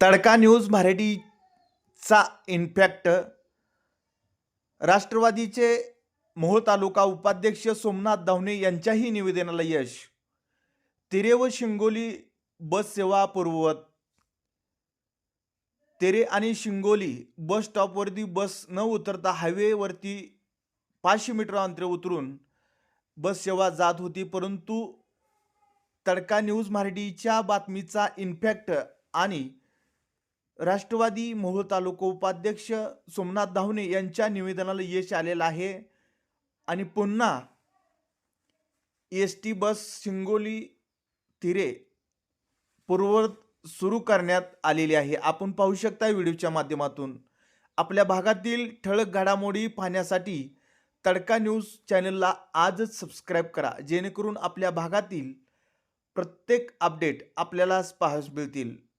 तडका news मराठीचा in fact राष्ट्रवादीचे मोहोळ तालुका उपाध्यक्ष सोमनाथ धावणे यांच्याही निवेदनाला यश. तेरे व शिंगोली बस सेवा पूर्ववत तेरे आणि शिंगोली बस स्टॉपवरती बस न उतरता हायवेवरती पाचशे मीटर अंतर उतरून बस सेवा जात होती परंतु तडका न्यूज मराठीच्या बातमीचा इन्फॅक्ट आणि राष्ट्रवादी मोहोळ तालुका उपाध्यक्ष सोमनाथ धावणे यांच्या निवेदनाला यश आलेलं आहे. आणि पुन्हा एस टी बस शिंगोली तिरे पूर्ववत सुरू करण्यात आलेली आहे. आपण पाहू शकता व्हिडिओच्या माध्यमातून. आपल्या भागातील ठळक घडामोडी पाहण्यासाठी तडका न्यूज चॅनलला आजच सबस्क्राईब करा. जेणेकरून आपल्या भागातील प्रत्येक अपडेट आपल्याला पाहायला मिळतील.